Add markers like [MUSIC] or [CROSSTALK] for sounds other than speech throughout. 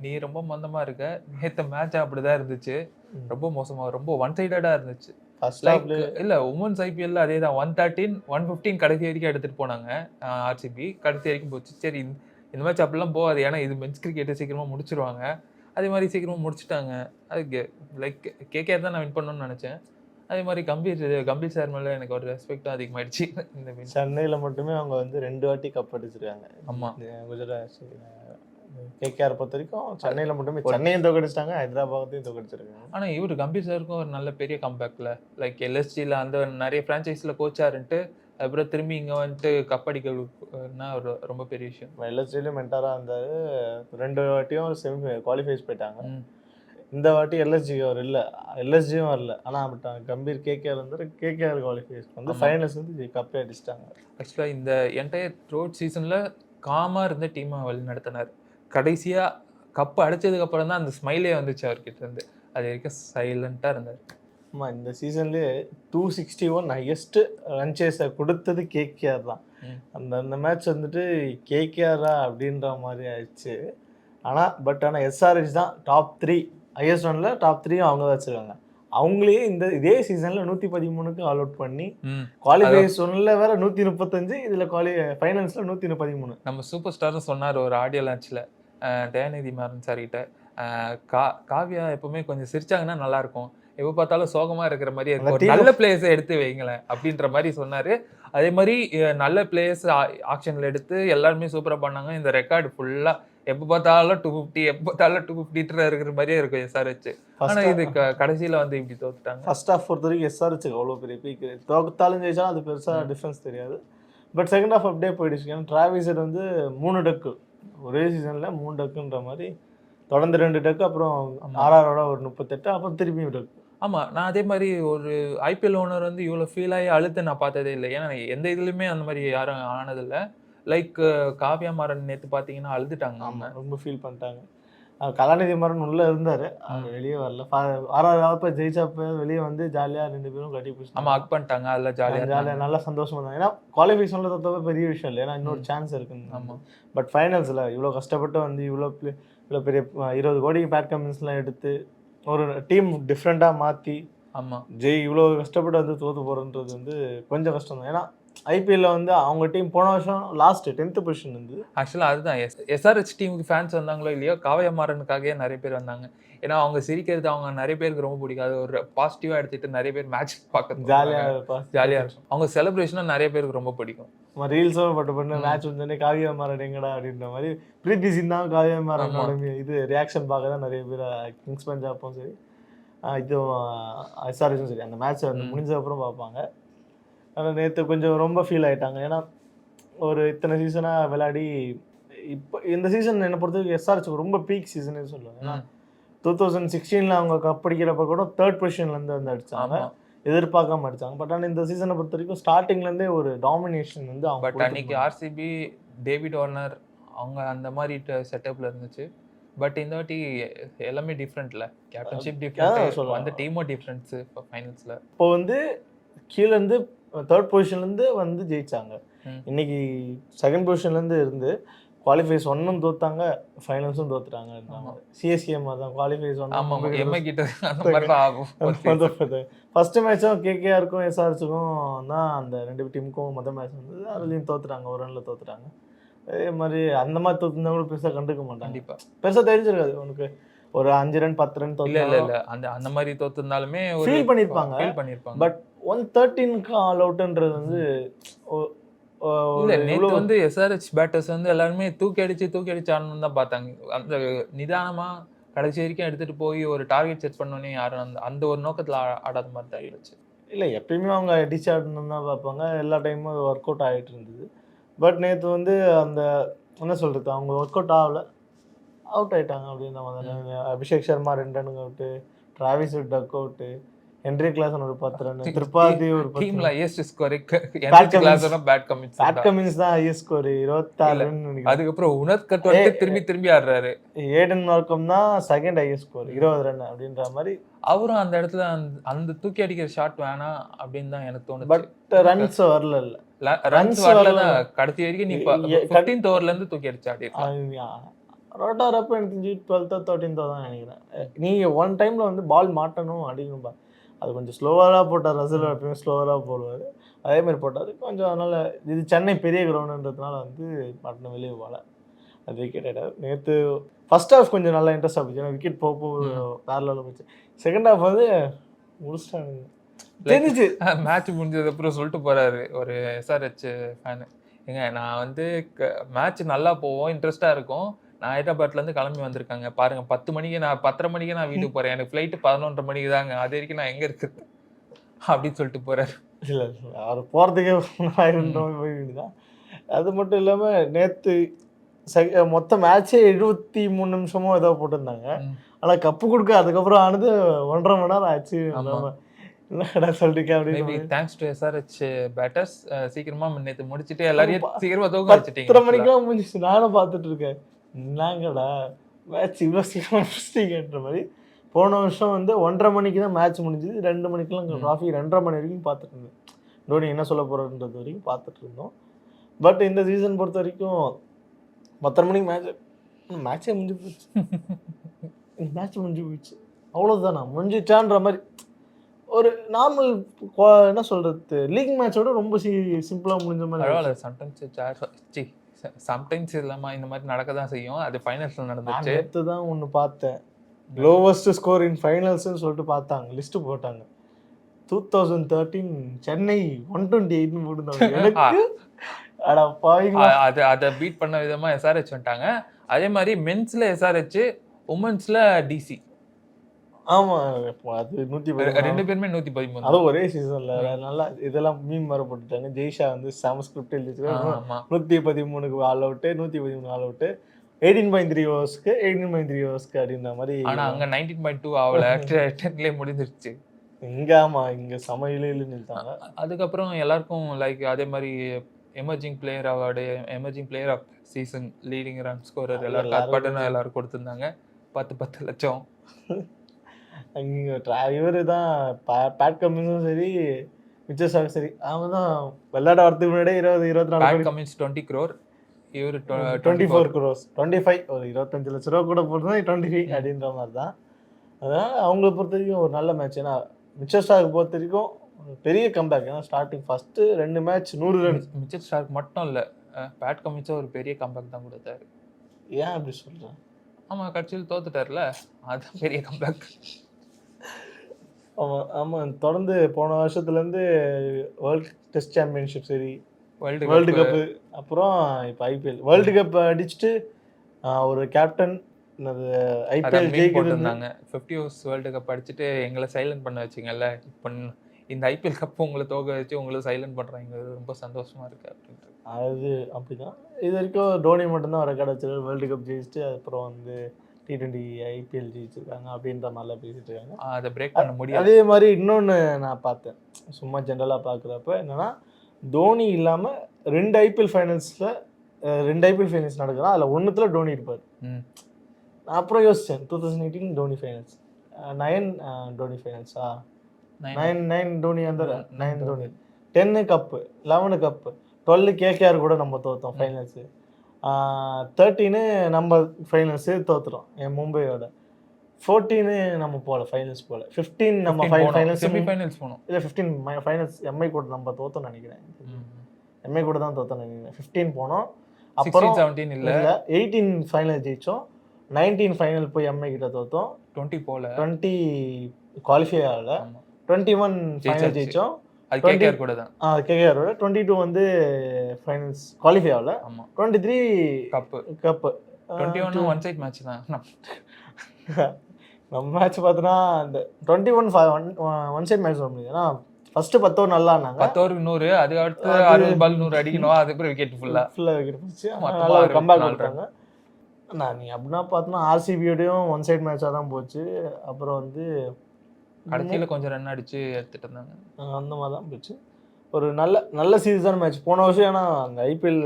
நீ ரொம்ப மந்தமா இருக்க. நேத்த மேட்ச் அப்படிதான் இருந்துச்சு. ரொம்ப மோசமா ரொம்ப ஒன் சைடடா இருந்துச்சு இல்ல உமன்ஸ் ஐபிஎல்ல அதே தான் ஒன் தேர்ட்டின் ஒன் ஃபிஃப்டீன் கடைசி வரைக்கும் எடுத்துட்டு போனாங்க ஆர்சிபி கடைசி வரைக்கும் போச்சு. சரி இந்த- மேட்ச் அப்படிலாம் போகாது. ஏன்னா இது மென்ஸ் கிரிக்கெட்டை சீக்கிரமா முடிச்சிருவாங்க. அதே மாதிரி சீக்கிரமா முடிச்சிட்டாங்க. அதுக்கு லைக் கேகேஆர் தான் நான் வின் பண்ணணும்னு நினைச்சேன். அதே மாதிரி கம்பீர் கம்பீர் சார் மேல எனக்கு ஒரு ரெஸ்பெக்டும் அதிகமாயிடுச்சு. இந்த. சென்னையில மட்டுமே அவங்க வந்து ரெண்டு வாட்டி கப் அடிச்சிருக்காங்க. ஆமா. இந்த குஜராத் கேகேஆர் பொறுத்த வரைக்கும் சென்னையில மட்டுமே சென்னையும் தோக்கடிச்சிட்டாங்க ஹைதராபாத்தையும் தோக்கடிச்சிருக்காங்க. ஆனா இவர் கம்பீர் சாருக்கும் ஒரு நல்ல பெரிய கம்பேக்ல லைக் எல்எஸ்டியில் அந்த நிறைய ஃப்ரான்ச்சைஸில் கோச்சாருன்ட்டு அப்புறம் திரும்பி இங்க வந்துட்டு கப் அடிக்கனா ஒரு ரொம்ப பெரிய விஷயம். எல்எஸ்டிலையும் மென்டாரா இருந்தாரு. ரெண்டு வாட்டியும் செமி குவாலிஃபைஸ் போயிட்டாங்க. இந்த வாட்டி எல்எஸ்ஜி அவர் இல்ல. எல்எஸ்ஜியும் வரல. ஆனா பட் கம்பீர் கேகேஆர் வந்து கேகேஆர் குவாலிஃபைஸ் வந்து. ஃபைனல்ஸ் வந்து கப்பே அடிச்சிட்டாங்க. ஆக்சுவலாக இந்த என்டையர் த்ரோட் சீசனில் காமாக இருந்த டீமை வழி நடத்தினார். கடைசியாக கப்பு அடிச்சதுக்கு அப்புறம் தான் அந்த ஸ்மைலே வந்துச்சு அவர்கிட்ட இருந்து அது வரைக்கும் சைலண்ட்டாக இருந்தார். ஆமா இந்த சீசன்லயே two sixty one highest run சேஸை கொடுத்தது கேகேஆர் தான். அந்த அந்த மேட்ச் வந்துட்டு கேகேஆரா அப்படின்ற மாதிரி ஆயிடுச்சு. ஆனா பட் ஆனா எஸ்ஆர்ஹெச் தான் டாப் த்ரீ ஹையஸ்ட் ரன்ல டாப் த்ரீயும் அவங்க தான் வச்சிருக்காங்க. அவங்களே இந்த இதே சீசன்ல நூத்தி பதிமூணுக்கு ஆல் அவுட் பண்ணி குவாலிஃபைஸ் ஒன்ல வேற நூத்தி முப்பத்தஞ்சு இதுல குவாலி ஃபைனல்ஸ்ல நூத்தி பதிமூணு நம்ம சூப்பர் ஸ்டாரும் சொன்னார் ஒரு ஆடியோ லான்ச்சில் தயாநிதி மாறன் சார்கிட்ட கா காவ்யா எப்பவுமே கொஞ்சம் சிரிச்சாங்கன்னா நல்லா இருக்கும் எப்போ பார்த்தாலும் சோகமா இருக்கிற மாதிரி இருக்கும் நல்ல பிளேயர்ஸை எடுத்து வைங்களேன் அப்படின்ற மாதிரி சொன்னாரு. அதே மாதிரி நல்ல பிளேயர்ஸ் ஆக்ஷன்ல எடுத்து எல்லாருமே சூப்பரா பண்ணாங்க. இந்த ரெக்கார்டு ஃபுல்லா எப்போ பார்த்தாலும் டூ ஃபிஃப்டி எப்போ பார்த்தாலும் டூ ஃபிஃப்டின்ற இருக்கிற மாதிரியே இருக்கும் எஸ்ஆர்ஹெச் ஆனா இது கடைசியில வந்து இப்படி தோத்துட்டாங்க. ஃபர்ஸ்ட் ஹாஃப் பொறுத்த வரைக்கும் எஸ்ஆர்ஹெச்சுக்கு அவ்வளோ பெரிய பீக் தோக்கத்தாலும் ஜெயிச்சாலும் அது பெருசாக டிஃப்ரென்ஸ் தெரியாது. பட் செகண்ட் ஹாஃப் அப்படியே போயிடுச்சு. ஏன்னா டிராவிசர் வந்து மூணு டக்கு ஒரே சீசனில் மூணு டக்குன்ற மாதிரி தொடர்ந்து ரெண்டு டக்கு அப்புறம். ஆர்ஆரோட ஒரு முப்பத்தெட்டு அப்புறம் திருப்பியும் டக்கு. ஆமா நான் அதே மாதிரி ஒரு ஐபிஎல் ஓனர் வந்து இவ்வளவு ஃபீல் ஆகி அழுத்து நான் பார்த்ததே இல்லை. ஏன்னா எந்த இதுலயுமே அந்த மாதிரி யாரும் ஆனதில்லை. லைக் காவ்யா மாறன் நேத்து பாத்தீங்கன்னா அழுதுட்டாங்க. ஆமாம் ரொம்ப ஃபீல் பண்ணிட்டாங்க. கலாநிதி மாறன் உள்ள இருந்தாரு. அவர் வெளியே வரல. ஆறாவது ஜெயிச்சப்ப வெளியே வந்து ஜாலியா ரெண்டு பேரும் கட்டி பிடிச்சி அக் பண்ணிட்டாங்க. அதுல ஜாலியா ஜாலியா நல்லா சந்தோஷமா இருந்தாங்க. ஏன்னா குவாலிஃபிகேஷன்ல தப்ப பெரிய விஷயம் இல்லை. ஏன்னா இன்னொரு. சான்ஸ் இருக்குன்னு. ஆமா. பட் ஃபைனல்ஸில் இவ்வளோ கஷ்டப்பட்டு வந்து இவ்வளோ இவ்வளோ பெரிய இருபது கோடிக்கு பேட் கமின்ஸ்லாம் எடுத்து ஒரு டீம் டிஃப்ரெண்ட்டாக மாற்றி ஆமா. ஜெய் இவ்வளோ கஷ்டப்பட்டு வந்து தோற்று போகிறன்றது வந்து கொஞ்சம் கஷ்டம் தான் ஏன்னா ஐபிஎல்ல வந்து அவங்க டீம் போன வருஷம் லாஸ்ட் டென்த்து பொசிஷன் இருந்து ஆக்சுவலா அதுதான். எஸ் எஸ்ஆர்ஹெச் டீமுக்கு ஃபேன்ஸ் வந்தாங்களோ இல்லையோ காவ்யா மாறனுக்காகவே நிறைய பேர் வந்தாங்க. ஏன்னா அவங்க சிரிக்கிறது அவங்க நிறைய பேருக்கு ரொம்ப பிடிக்கும். அது ஒரு பாசிட்டிவா எடுத்துட்டு நிறைய பேர் மேட்ச் பார்க்க ஜாலியாக இருப்பா ஜாலியா இருக்கும். அவங்க செலிப்ரேஷனும் நிறைய பேருக்கு ரொம்ப பிடிக்கும். ரீல்ஸும் பட்டு பண்ண. மேட்ச் வந்தோடனே காவியா மாறன் எங்கடா அப்படின்ற மாதிரி பிரீத்தி சின்னா காவியா மாறனோட இது ரியாக்ஷன் பார்க்க தான் நிறைய பேர் கிங்ஸ் பஞ்சாப்பும் சரி. இதுவும் எஸ்ஆர்எஸும் சரி. அந்த மேட்ச் ம். முடிஞ்ச அப்புறம் பார்ப்பாங்க. ஆனால் நேற்று கொஞ்சம் ரொம்ப ஃபீல் ஆயிட்டாங்க. ஏன்னா ஒரு இத்தனை சீசனாக விளையாடி இப்போ இந்த சீசன் என்னை பொறுத்தவரைக்கும் எஸ்ஆர்எஸ் ரொம்ப பீக் சீசனே சொல்லுவேன். ஏன்னா. டூ தௌசண்ட் சிக்ஸ்டீனில் அவங்க கப் அடிக்கிறப்ப கூட தேர்ட் பொசிஷன்லேருந்து வந்து அடிச்சாங்க. ஆமா. எதிர்பார்க்காம அடிச்சாங்க. பட் ஆனால் இந்த சீசனை பொறுத்த வரைக்கும் ஸ்டார்டிங்லேருந்தே ஒரு டாமினேஷன் வந்து அவங்க பட் அன்னைக்கு ஆர்சிபி டேவிட் வார்னர் அவங்க அந்த மாதிரி செட்டப்ல இருந்துச்சு. பட் இந்த வாட்டி எல்லாமே டிஃப்ரெண்ட்ல கேப்டன்ஷிப் டிஃப்ரெண்ட். அந்த டீமும் டிஃப்ரெண்ட்ஸ் இப்போ ஃபைனல்ஸ்ல இப்போ வந்து கீழ இருந்து தேர்ட் பொசிஷன்லேருந்து வந்து ஜெயிச்சாங்க. ம். இன்னைக்கு செகண்ட் பொசிஷன்லேருந்து இருந்து குவாலிஃபைஸ் ஒன்னும் தோத்தாங்க ஃபைனல்ஸும் தோத்துட்டாங்க. சிஎஸ்கே மாதிரி தான் குவாலிஃபைஸ் ஆகும் ஃபர்ஸ்ட் மேட்சும் கேகேஆருக்கும் எஸ்ஆர்ஸுக்கும் தான் அந்த ரெண்டு டீமுக்கும் மொதல் மேட்ச் வந்தது அதுலேயும் தோத்துட்டாங்க ஒரு ரன்ல தோத்துட்டாங்க. அதே மாதிரி அந்த மாதிரி தோத்துனா கூட பெருசாக கண்டுக்க மாட்டாங்க. கண்டிப்பா. பெருசாக தெரிஞ்சிருக்காது உனக்கு. ஒரு அஞ்சு ரன் பத்து ரன் இல்ல இல்ல தோத்து இல்ல. அந்த அந்த மாதிரி தோத்துருந்தாலுமே Feel பண்ணிருப்பாங்க. ஃபீல் பண்ணிருப்பாங்க. பட் ஒன் தேர்ட்டீனுக்கு ஆல் அவுட்ன்றது வந்து இல்ல இவ்வளவு- வந்து எஸ்ஆர்ஹெச் பேட்டர்ஸ் வந்து எல்லாருமே தூக்கி அடிச்சு தூக்கி அடிச்சு ஆடணும்னு தான் பார்த்தாங்க. அந்த நிதானமா கடைசி வரைக்கும் எடுத்துட்டு போய் ஒரு டார்கெட் செட் பண்ணோன்னே யாரும் அந்த அந்த ஒரு நோக்கத்துல ஆடாத மாதிரி தான் இருந்துச்சு இல்லை எப்பயுமே அவங்க அடிச்சு ஆடணும்னு தான் பார்ப்பாங்க. எல்லா டைமும் ஒர்க் அவுட் ஆகிட்டு இருந்தது. பட் நேற்று வந்து அந்த என்ன சொல்கிறது அவங்க ஒர்க் அவுட் ஆகல. அவுட் ஆயிட்டாங்க அப்படின்ற மாதிரி. அபிஷேக் சர்மா ரெண்டு out Travis duck out Henry Klaasen ஒரு பத்து ரன் திரிபாதி ஒரு டீம்ல ஹையஸ்ட் ஸ்கோர் Cummins. கிளாஸ் பேட் பேட் கமிட்ஸ் கமின்ஸ் தான் ஹையஸ்ட் ஸ்கோர் இருபத்தாறு இல்ல. ரன் நினைக்கிறேன் அதுக்கப்புறம் உனத் கட் வந்து திரும்பி திரும்பி ஆடுறாரு ஏடன் மார்க்கம் தான் செகண்ட் ஹையஸ்ட் ஸ்கோர் இருபது ரன் அப்படின்ற மாதிரி அவரும் அந்த இடத்துல அந்த- தூக்கி அடிக்கிற ஷாட் வேணாம் அப்படின்னு தான் எனக்கு தோணுச்சு பட் ரன்ஸ் வரல இல்ல ரன்ஸ் வரல. கடைசி வரைக்கும் நீ ஃபிஃப்டீன்த் ஓவர்ல இருந்து தூக்கி அடிச்சு ஆடி ஆ, ரோட்டார் அப்போ எனக்கு தெரிஞ்சு டுவெல்த்தோ தேர்ட்டீன்த்தோ தான் நினைக்கிறேன் நீங்கள் ஒன் டைமில் வந்து பால் மாட்டணும் அப்படின்னு பா- அது கொஞ்சம் ஸ்லோவராக போட்டார் ரசல் எப்பயுமே ஸ்லோவராக போடுவார். அதே மாதிரி போட்டார். கொஞ்சம் அதனால் இது சென்னை பெரிய கிரவுண்டுன்றதுனால வந்து மாட்டின வெளியே போகல. அது விக்கெட் ஆகிட்டார் நேற்று ஃபர்ஸ்ட் ஹாஃப் கொஞ்சம் நல்லா இன்ட்ரெஸ்ட் ஆச்சு ஏன்னா விக்கெட் போக போக வேற லெவலில் போச்சு. செகண்ட் ஹாஃப் வந்து முடிச்சிட்டாங்க. தெரிஞ்சிச்சு. [LAUGHS] மேட்ச் முடிஞ்சது அப்புறம் சொல்லிட்டு போறாரு ஒரு எஸ்ஆர்ஹெச் ஃபேனு ஏங்க நான் வந்து மேட்ச் நல்லா போவோம் இன்ட்ரெஸ்டா இருக்கும். நான் ஹைதராபாத்ல இருந்து கிளம்பி வந்திருக்காங்க. பாருங்க பத்து மணிக்கு நான் பத்தரை மணிக்கு நான் வீட்டுக்கு போறேன். எனக்கு ஃப்ளைட்டு பதினொன்றரை மணிக்கு தாங்க. அது வரைக்கும் நான் எங்க இருக்குது? அப்படின்னு சொல்லிட்டு போறாரு. இல்லை அவர் போகிறதுக்கே தான் அது மட்டும் இல்லாமல் நேற்று செக மொத்த மேட்ச்சே எழுபத்தி மூணு நிமிஷமோ ஏதோ போட்டிருந்தாங்க. ஆனால் கப்பு கொடுக்க அதுக்கப்புறம் ஆனது ஒன்றரை மணி நேரம் ஆச்சு. என்னடா அப்படின்னு தேங்க்ஸ் டு எஸ்ஆர்ஹெச் பேட்டர்ஸ் சீக்கிரமா நேத்து முடிச்சிட்டு எல்லாரையும் சீக்கிரமா தூக்க வச்சுட்டீங்க. மணிக்கெல்லாம் முடிஞ்சிச்சு நானும் பார்த்துட்டு இருக்கேன். என்னங்கடா மேட்ச் இவ்வளோ சீக்கிரம் முடிச்சிட்டீங்கன்ற மாதிரி போன வருஷம் வந்து ஒன்றரை மணிக்கு தான் மேட்ச் முடிஞ்சுது. ரெண்டு மணிக்கெல்லாம் ம். ட்ராஃபி ரெண்டரை மணி வரைக்கும் பார்த்துட்டு இருந்தேன். தோனி என்ன சொல்ல போகிறன்றது வரைக்கும் பார்த்துட்டு இருந்தோம். பட் இந்த சீசன் பொறுத்த வரைக்கும் பத்தரை மணிக்கு மேட்ச் மேட்சே முடிஞ்சு போச்சு. [LAUGHS] மேட்ச் முடிஞ்சு போயிடுச்சு அவ்வளோதானா முடிஞ்சிச்சான்ற மாதிரி. ஒரு நார்மல் என்ன சொல்கிறது லீக் மேட்சோட ரொம்ப சி சிம்பிளாக முடிஞ்ச மாதிரி சம்டைம்ஸ் சம்டைம்ஸ் இல்லாம இந்த மாதிரி நடக்க தான் செய்யும். அது ஃபைனல்ஸ்ல நடந்துச்சு. நேற்று தான் ஒன்று பார்த்தேன். லோவஸ்ட் ஸ்கோர் இன் ஃபைனல்ஸ்னு சொல்லிட்டு பார்த்தாங்க. லிஸ்ட் போட்டாங்க. Two thousand thirteen Chennai one twenty எயிட்னு போட்டுருந்தாங்க அது அதை பீட் பண்ண விதமா எஸ்ஆர்ஹெச் வந்துட்டாங்க. அதே மாதிரி மென்ஸ்ல எஸ்ஆர்ஹெச் உமன்ஸ்ல டிசி ஆமா அது நூற்றி ரெண்டு பேருமே நூத்தி பதிமூணு. அதுவும் ஒரே சீசன்ல நல்லா இதெல்லாம் மீன் மர போட்டுட்டாங்க. ஜெய்ஷா வந்து செம ஸ்கிரிப்ட் ஆமா. நூற்றி பதிமூணுக்கு ஆல் அவுட்டு நூற்றி பதிமூணு all out eighteen point three ஓவர்ஸ்க்கு eighteen point three ஓவர்ஸ்க்கு அப்படின்ற மாதிரி ஆனா அங்க நைன்டீன் பாயிண்ட் டூ ஆகல டென்லயே முடிஞ்சிருச்சு. இங்க ஆமா இங்க சமையல நிறுத்தாங்க அதுக்கப்புறம் எல்லாருக்கும் லைக் அதே மாதிரி emerging player award emerging player of season leading run scorer எல்லாரும் எல்லாரும் கொடுத்துருந்தாங்க. பத்து பத்து லட்சம். [LAUGHS] இவர் தான் பேட் கம்மிங்ஸும் சரி மிச்சஸாக சரி. அவன் தான் விளையாட வரதுக்கு முன்னாடியே இருபது இருபத்தி நாலு பேட் கமின்ஸ் டுவெண்ட்டி க்ரோர் இவர் twenty four crores twenty five ஒரு இருபத்தஞ்சு லட்ச ரூபா கூட போட்டு டுவெண்ட்டி ஃபைவ் அப்படின்ற மாதிரி தான். அதான் அவங்கள பொறுத்த வரைக்கும் ஒரு நல்ல மேட்ச் ஏன்னா மிச்சஸ்டாக்கு பொறுத்த வரைக்கும் பெரிய கம்பேக் ஏன்னா ஸ்டார்டிங் ஃபர்ஸ்ட் ரெண்டு மேட்ச் நூறு ரன் மிச்சர் ஸ்டார்க் மட்டும் இல்ல. பேட் கமின்ஸும் ஒரு பெரிய கம்பேக் தான் கொடுத்தாரு. ஏன் அப்படி சொல்கிறேன் ஆமா கட்சியில் தோத்துட்டார்ல. அதுதான் பெரிய கம்பேக் ஆமாம் ஆமாம் தொடர்ந்து போன வருஷத்துலேருந்து வேர்ல்ட் டெஸ்ட் சாம்பியன்ஷிப் சரி வேர்ல்டு வேர்ல்டு கப்பு அப்புறம் இப்போ ஐபிஎல் வேர்ல்டு கப் அடிச்சுட்டு ஒரு கேப்டன் ஐபிஎல் போட்டிருந்தாங்க. ஃபிஃப்டி ஓவர்ஸ் வேர்ல்டு கப் அடிச்சுட்டு எங்களை சைலண்ட் பண்ண வச்சிங்கல்ல இப்போ இந்த ஐபிஎல் கப் உங்களை தோக்க வச்சு உங்களை சைலண்ட் பண்றாங்க ரொம்ப சந்தோஷமா இருக்கு அப்படின்ட்டு. அது அப்படிதான். இது வரைக்கும் தோனி மட்டும்தான் ரெக்கார்ட் வச்சிருக்காரு. வேர்ல்டு கப் ஜெயிச்சுட்டு அப்புறம் வந்து டி டுவெண்ட்டி ஐபிஎல் ஜெயிச்சிருக்காங்க அப்படின்ற மாதிரிலாம் பேசிட்டு இருக்காங்க. அதை பிரேக் பண்ண முடியாது. அதே மாதிரி இன்னொன்று நான் பார்த்தேன். சும்மா ஜென்ரலாக பார்க்குறப்ப என்னன்னா தோனி இல்லாமல் ரெண்டு ஐபிஎல் ஃபைனல்ஸில் ரெண்டு ஐபிஎல் ஃபைனல்ஸ் நடக்குதா அதில் ஒன்றுத்துல டோனி இருப்பார். நான் அப்புறம் யோசித்தேன் two thousand eighteen Dhoni finals nine Dhoni ஃபைனல்ஸா. Nine nine Dhoni அந்த nine. Dhoni ten cup eleven cup twelve KKR கூட நம்ம தோத்தோம். ஃபைனல்ஸு தேர்ட்டீனு நம்ம ஃபைனல்ஸு தோத்துறோம் என் மும்பையோட. ஃபோர்டீனு நம்ம போகல ஃபைனல்ஸ் போகல. ஃபிஃப்டீன் நம்ம 15 போனோம். ஃபைனல்ஸ் semi finals போனோம். இல்லை ஃபிஃப்டீன் ஃபைனல்ஸ் எம்ஐ கூட நம்ம தோத்தோம்னு நினைக்கிறேன். ம். எம்ஐ கூட தான் தோத்தோம்னு நினைக்கிறேன். ஃபிஃப்டீன் போனோம். 16 அப்புறம் 17 இல்ல. எயிட்டீன் ஃபைனல் ஜெயிச்சோம். நைன்டீன் ஃபைனல் போய் எம்ஐ கிட்ட தோத்தோம். 20 போல. டுவெண்ட்டி குவாலிஃபை ஆகல. டுவெண்ட்டி ஒன் ஃபைனல் ஜெயிச்சாச்சு. அது 20 கேகேஆர் கூட தான். கேகேஆரோட டுவெண்ட்டி டூ வந்து ஃபைனல்ஸ் குவாலிஃபை ஆகல. ஆமா. Twenty three cup cup 21 one side match தான். [LAUGHS] நம்ம மேட்ச் பார்த்தோன்னா அந்த twenty one one one side match முடியும் ஏன்னா ஃபர்ஸ்ட் பத்து ஓவர் நல்லா ஆனாங்க பத்து ஓவருக்கு நூறு அது அடுத்து அறுபது பால் நூறு அடிக்கணும். அதுக்கப்புறம் விக்கெட் ஃபுல்லா ஃபுல்லாக விக்கெட் போச்சு. நல்லா கம்பேக் கொடுத்தாங்க. நான் நீ அப்படின்னா பார்த்தோன்னா ஆர்சிபியோடையும் ஒன் சைட் மேட்சாக தான் போச்சு. அப்புறம் வந்து கடைசியில கொஞ்சம் ரன் அடிச்சு எடுத்துட்டு இருந்தாங்க. அந்த மாதிரி தான் போச்சு. ஒரு நல்ல நல்ல சீரியஸான மேட்ச் போன வருஷம் ஏன்னா அந்த ஐபிஎல்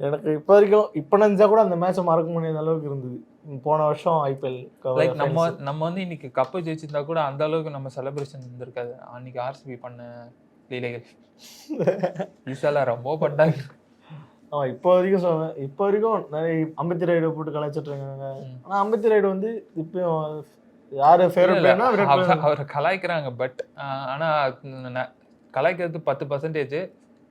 எனக்கு இப்போ வரைக்கும் இப்போ நினச்சா கூட அந்த மேட்சை மறக்க முடியாத அளவுக்கு இருந்தது. போன வருஷம் ஐபிஎல் லைக் நம்ம நம்ம வந்து இன்னைக்கு கப்பு ஜெயிச்சிருந்தா கூட அந்த அளவுக்கு நம்ம செலிப்ரேஷன் இருந்திருக்காது. அன்னைக்கு ஆர்சிபி பண்ண லீலைகள். [LAUGHS] ஈசால ரொம்ப பண்ணாங்க ஆமா இப்போ வரைக்கும் சொல்றேன் இப்போ வரைக்கும் நிறைய அம்பத்தி ரைடு போட்டு கலாய்ச்சிட்டு இருக்காங்க. ம். ஆனா அம்பத்தி ரைடு வந்து இப்பயும் யாரு அவரை கலாய்க்கிறாங்க பட் ஆனா ந- கலாய்க்கிறது பத்து பர்சன்டேஜ்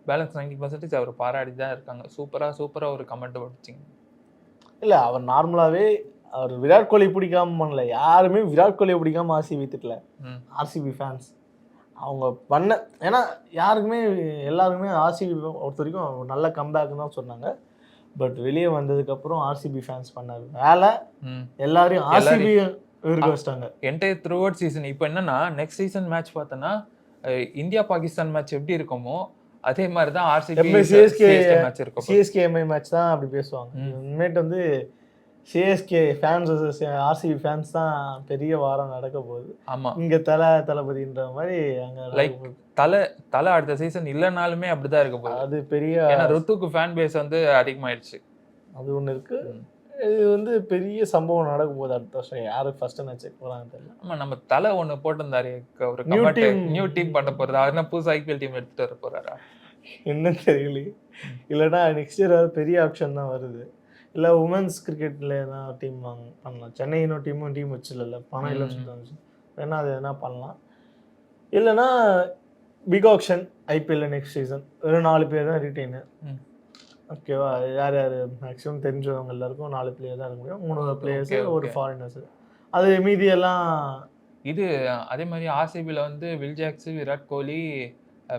பேலன்ஸ் நைன்டி பர்சன்டேஜ் அவர் பாராடி தான் இருக்காங்க. சூப்பரா சூப்பரா ஒரு கமெண்ட் படிச்சிங்க இல்ல அவர் நார்மலாவே அவர் விராட் கோலி பிடிக்காம பண்ணல. யாருமே விராட் கோலியை பிடிக்காம ஆர்சிபி திட்டல. ஆர்சிபி ஃபேன்ஸ் அவங்க பண்ண ஏன்னா யாருக்குமே எல்லாருக்குமே ஆர்சிபி பொறுத்த வரைக்கும் நல்ல கம்பேக்னு தான் சொன்னாங்க. பட் வெளியே வந்ததுக்கப்புறம் ஆர்சிபி ஃபேன்ஸ் பண்ண வேலை. எல்லாரையும் ஆர்சிபி இருக்க வச்சிட்டாங்க. என்டையர் த்ரூ அவுட் சீசன் இப்போ என்னன்னா நெக்ஸ்ட் சீசன் மேட்ச் பார்த்தோன்னா இந்தியா பாகிஸ்தான் மேட்ச் எப்படி இருக்குமோ அதே மாதிரி தான் ஆர்சிபி CSK மேட்ச் இருக்கும் சிஎஸ்கே எம்ஐ மேட்ச் தான் அப்படி பேசுவாங்க. இனிமேட்டு வந்து சிஎஸ்கே ஃபேன்ஸ் ஆர்சிபி ஃபேன்ஸ் தான் பெரிய வாரம் நடக்க போகுது. ஆமா. இங்க தலை தளபதின்ற மாதிரி அங்க போகுது. தலை தலை அடுத்த சீசன் இல்லைனாலுமே அப்படிதான் இருக்க போகுது. அது பெரிய ஏன்னா ருத்துக்கு ஃபேன் பேஸ் வந்து அதிகமாயிடுச்சு. அது ஒண்ணு இருக்கு. ம். இது வந்து பெரிய சம்பவம் நடக்க போகுது அடுத்த வருஷம் யாரு ஃபர்ஸ்ட் நான் செக் போறாங்க தெரியல. ஆமா நம்ம தலை ஒண்ணு போட்டிருந்தாரு. ஒரு கமெண்ட் team. நியூ டீம் பண்ண போறது. அவர் என்ன புதுசு ஐபிஎல் டீம் எடுத்துட்டு வர போறாரா? என்னன்னு தெரியலையே. இல்லைன்னா நெக்ஸ்ட் இயர் பெரிய ஆப்ஷன் தான் வருது. இல்லை உமன்ஸ் கிரிக்கெட்ல எதனா டீம் வாங்க பண்ணலாம். சென்னை இன்னும் டீமும் டீம் வச்சிடல பணம் இல்லை. சொல்லிட்டு வேணா அது எதனா பண்ணலாம். இல்லைன்னா பிக் ஆப்ஷன் ஐபிஎல்ல நெக்ஸ்ட் சீசன் வெறும் நாலு பேர் தான் ரிட்டைனு ம். ஓகேவா யார் யார்? மேக்ஸிமம் தெரிஞ்சவங்க எல்லாருக்கும் நாலு பிளேயர் தான் இருக்க முடியும். மூணு பிளேயர்ஸ் ஒரு. ஃபாரினர்ஸ் அது மீதி எல்லாம் இது அதே மாதிரி ஆர்சிபியில் வந்து Will Jacks Virat Kohli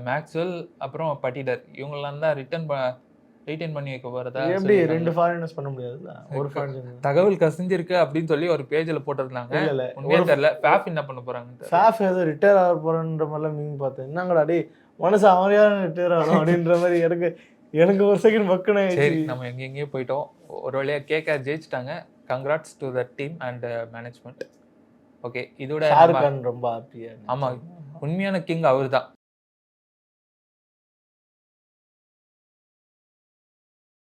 Maxwell அப்புறம் பட்டிடர் இவங்கெல்லாம் தான் ரிட்டர்ன் ரிட்டைன் பண்ணி வைக்க போறதா எப்படி. ரெண்டு ஃபாரினர்ஸ் பண்ண முடியாதுல்ல? ஒரு. ஃபாரினர் தகவல் கசிஞ்சிருக்கு அப்படின்னு சொல்லி ஒரு பேஜ்ல போட்டிருந்தாங்க. இல்ல இல்ல. உண்மையா ஒரு தெரியல. பேஃப் என்ன பண்ண போறாங்க ஃபேஃப் ஏதோ ரிட்டையர் ஆக போறன்ற மாதிரிலாம் மீன் பார்த்தேன். என்னங்கடா டேய் மனசு அவன் யாரும் ரிட்டையர் ஆகணும் அப்படின்ற மாதிரி எனக்கு எனக்கு ஒரு செகண்ட் பக்குன்னு சரி நம்ம எங்க எங்கேயோ போயிட்டோம். ஒரு வழியா கேக்க ஜெயிச்சிட்டாங்க. Congrats to the team and management okay இதோட ரொம்ப ஹாப்பியா ஆமா உண்மையான கிங் அவர்தான்.